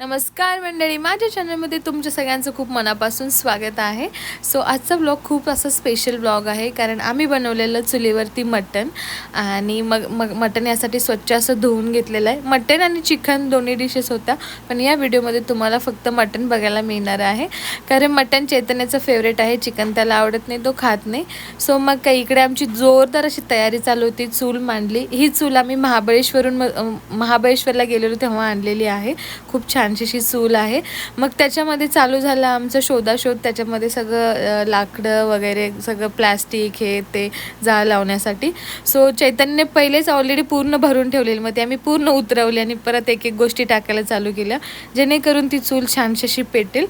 नमस्कार मंडळी माझ्या चॅनलमध्ये तुमच्या सगळ्यांचं खूप मनापासून स्वागत आहे. सो आजचा ब्लॉग खूप असा स्पेशल ब्लॉग आहे कारण आम्ही बनवलेलं चुलीवरती मटण आणि मग मग मटण यासाठी स्वच्छ असं धुवून घेतलेलं आहे. मटण आणि चिकन दोन्ही डिशेस होत्या पण या व्हिडिओमध्ये तुम्हाला फक्त मटण बघायला मिळणार आहे. कारण मटण चैतन्याचं फेवरेट आहे चिकन त्याला आवडत नाही तो खात नाही. सो मग काही इकडे आमची जोरदार अशी तयारी चालू होती चूल मांडली. ही चूल आम्ही महाबळेश्वरून महाबळेश्वरला गेलेलो तेव्हा आणलेली आहे. खूप छान अशी चूल आहे. मग त्याच्यामध्ये चालू झालं आमचं शोधाशोध. त्याच्यामध्ये सगळं लाकडं वगैरे सगळं प्लॅस्टिक हे ते जाळ लावण्यासाठी. सो चैतन्यने पहिलेच ऑलरेडी पूर्ण भरून ठेवलेली. मग ते आम्ही पूर्ण उतरवली आणि परत एक एक गोष्टी टाकायला चालू केल्या. जेणेकरून ती चूल छानशी पेटेल.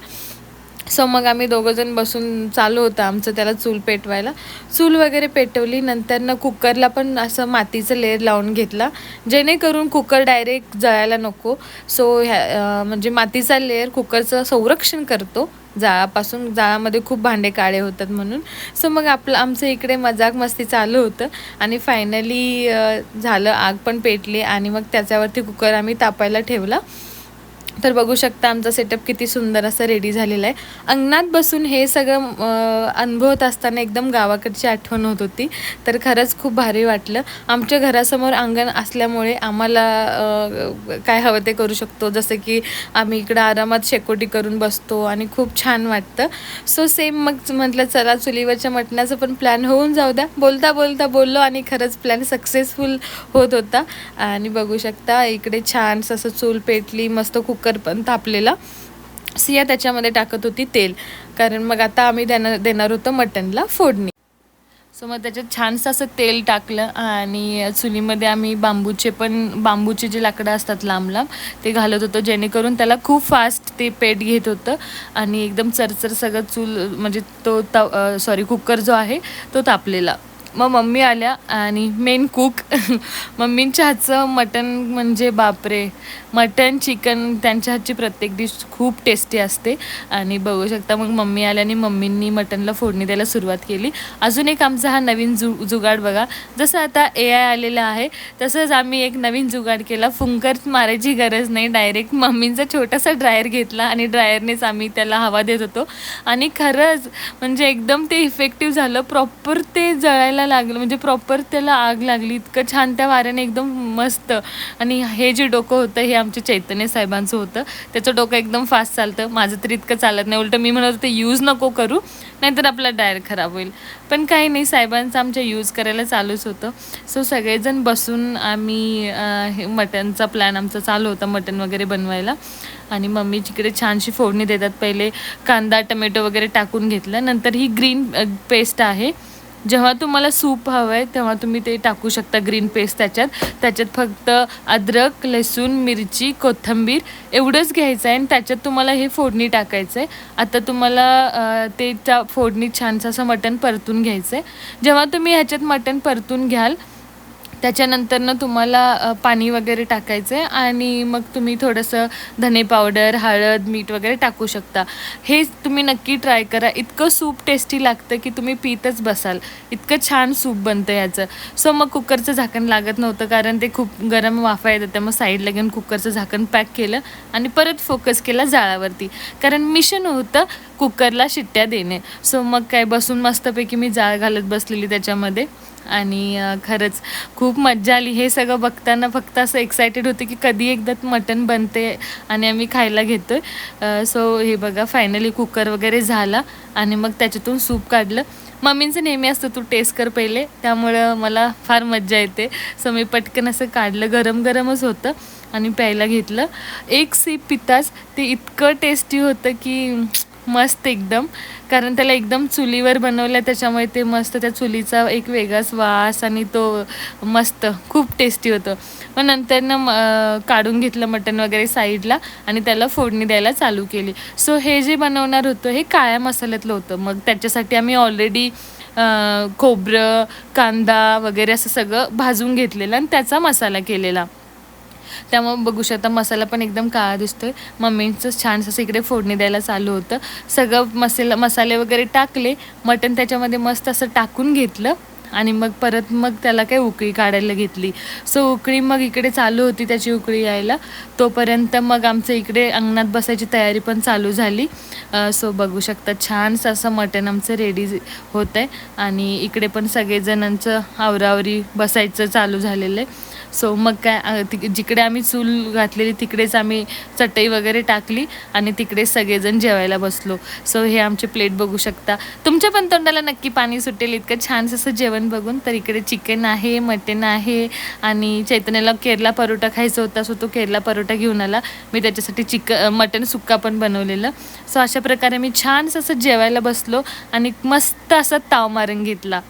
सो मग आम्ही दोघंजण बसून चालू होतं आमचं त्याला चूल पेटवायला. चूल वगैरे पेटवली. नंतर ना कुकरला पण असं मातीचं लेअर लावून घेतला. जेणेकरून कुकर डायरेक्ट जळायला नको. सो ह्या म्हणजे मातीचा लेअर कुकरचं संरक्षण करतो. जाळापासून जाळामध्ये खूप भांडे काळे होतात म्हणून. सो मग आपलं आमचं इकडे मजाक मस्ती चालू होतं. आणि फायनली झालं. आग पण पेटली आणि मग त्याच्यावरती कुकर आम्ही तापायला ठेवला. तर बघू शकता आमचा सेटअप किती सुंदर असं रेडी झालेला आहे. अंगणात बसून हे सगळं अनुभवत असताना एकदम गावाकडची आठवण होत होती. तर खरंच खूप भारी वाटलं. आमच्या घरासमोर अंगण असल्यामुळे आम्हाला काय हवं ते करू शकतो. जसं की आम्ही इकडं आरामात शेकोटी करून बसतो आणि खूप छान वाटतं. सो सेम मग म्हटलं चला चुलीवरच्या मटणाचं पण प्लॅन होऊन जाऊ द्या. बोलता बोलता बोललो आणि खरंच प्लॅन सक्सेसफुल होत होता. आणि बघू शकता इकडे छान असं चूल पेटली मस्त खूप कुकर पण तापलेला. सिया त्याच्यामध्ये टाकत होती तेल. कारण मग आता आम्ही देणार देणार होतो मटनला फोडणी. सो मग त्याच्यात छानसं असं तेल टाकलं आणि चुलीमध्ये आम्ही बांबूचे पण बांबूचे जे लाकडं असतात लांब लांब ते घालत होतो. जेणेकरून त्याला खूप फास्ट ते पेट घेत होतं आणि एकदम चरचर सगळं चूल म्हणजे तो तव सॉरी कुकर जो आहे तो तापलेला. मग मम्मी आल्या आणि मेन कुक मम्मींच्या हातचं मटन म्हणजे बापरे. मटन चिकन त्यांच्या हातची प्रत्येक डिश खूप टेस्टी असते. आणि बघू शकता मग मम्मी आल्या आणि मम्मींनी मटनला फोडणी द्यायला सुरुवात केली. अजून एक आमचा हा नवीन जु जुगाड बघा. जसं आता ए आय आलेलं आहे तसंच आम्ही एक नवीन जुगाड केला. फुंकर मारायची गरज नाही. डायरेक्ट मम्मींचा छोटासा ड्रायर घेतला आणि ड्रायरनेच आम्ही त्याला हवा देत होतो. आणि खरंच म्हणजे एकदम ते इफेक्टिव्ह झालं. प्रॉपर ते जळायला लागलं म्हणजे प्रॉपर त्याला आग लागली. इतकं छान त्या वाऱ्याने एकदम मस्त. आणि हे जे डोकं होतं हे आमच्या चैतन्य साहेबांचं होतं. त्याचं डोकं एकदम फास्ट चालतं. माझं तरी इतकं चालत नाही. उलटं मी म्हणत होते यूज नको करू नाहीतर आपला डायर खराब होईल. पण काही नाही साहेबांचं आमच्या यूज करायला चालूच होतं. सो सगळेजण बसून आम्ही हे मटनचा प्लॅन आमचा चालू होता मटन वगैरे बनवायला. आणि मम्मी जिकडे छानशी फोडणी देतात. पहिले कांदा टमॅटो वगैरे टाकून घेतलं. नंतर ही ग्रीन पेस्ट आहे. जेव्हा तुम्हाला सूप हवं आहे तेव्हा तुम्ही ते टाकू शकता ग्रीन पेस्ट त्याच्यात. त्याच्यात फक्त अद्रक लसूण मिरची कोथिंबीर एवढंच घ्यायचं आहे आणि त्याच्यात तुम्हाला हे फोडणी टाकायचं आहे आता तुम्हाला ते त्या फोडणी छानसं असं मटण परतून घ्यायचं आहे जेव्हा तुम्ही ह्याच्यात मटण परतून घ्याल त्याच्यानंतरनं तुम्हाला पाणी वगैरे टाकायचं आहे आणि मग तुम्ही थोडंसं धने पावडर हळद मीठ वगैरे टाकू शकता. हे तुम्ही नक्की ट्राय करा. इतकं सूप टेस्टी लागतं की तुम्ही पितच बसाल. इतकं छान सूप बनतं याचं. सो मग कुकरचं झाकण लागत नव्हतं कारण ते खूप गरम वाफा येतं त्यामुळे साईडला घेऊन कुकरचं झाकण पॅक केलं आणि परत फोकस केला जाळावरती. कारण मिशन होतं कुकरला शिट्ट्या देणे. सो मग काय बसून मस्तपैकी मी जाळ घालत बसलेली त्याच्यामध्ये. आणि खरंच खूप मज्जा आली. हे सगळं बघताना फक्त असं एक्सायटेड होते की कधी एकदा मटण बनते आणि आम्ही खायला घेतो आहे सो हे बघा फायनली कुकर वगैरे झाला आणि मग त्याच्यातून सूप काढलं. मम्मींचं नेहमी असतं तू टेस्ट कर पहिले. त्यामुळं मला फार मज्जा येते. सो मी पटकन असं काढलं गरम गरमच होतं आणि प्यायला घेतलं. एक सीप पिताच ते इतकं टेस्टी होतं की मस्त एकदम. कारण त्याला एकदम चुलीवर बनवलं त्याच्यामुळे ते मस्त त्या चुलीचा एक वेगळाच वास आणि तो मस्त खूप टेस्टी होतं. मग नंतरनं काढून घेतलं मटण वगैरे साईडला आणि त्याला फोडणी द्यायला चालू केली. सो हे जे बनवणार होतं हे काळ्या मसाल्यातलं होतं. मग त्याच्यासाठी आम्ही ऑलरेडी खोबरं कांदा वगैरे असं सगळं भाजून घेतलेलं आणि त्याचा मसाला केलेला. त्यामुळे बघू शकता मसाला पण एकदम काळा दिसतोय. मम्मींचं छान असं इकडे फोडणी द्यायला चालू होतं. सगळं मसाला मसाले वगैरे टाकले. मटण त्याच्यामध्ये मस्त असं टाकून घेतलं. आणि मग परत मग त्याला काय उकळी काढायला घेतली. सो उकळी मग इकडे चालू होती त्याची उकळी यायला. तोपर्यंत मग आमचं इकडे अंगणात बसायची तयारी पण चालू झाली. सो बघू शकता छानसं असं मटण आमचं रेडी होत आहे आणि इकडे पण सगळेजणांचं आवरावरी बसायचं चालू झालेलं आहे. सो मग काय जिकडे आम्ही चूल घातलेली तिकडेच आम्ही चटई वगैरे टाकली आणि तिकडे सगळेजण जेवायला बसलो. सो हे आमचे प्लेट बघू शकता. तुमच्या पण तोंडाला नक्की पाणी सुटेल. इतकं छानसं असं जेवण बघून तर इकडे चिकन आहे मटन आहे आणि चैतन्याला केरला परोटा खायचा होता सो तो केरला परोटा घेऊन आला. मी त्याच्यासाठी चिक मटन सुक्का पण बनवलेलं. सो अशा प्रकारे मी छानसं असं जेवायला बसलो आणि मस्त असा ताव मारून घेतला.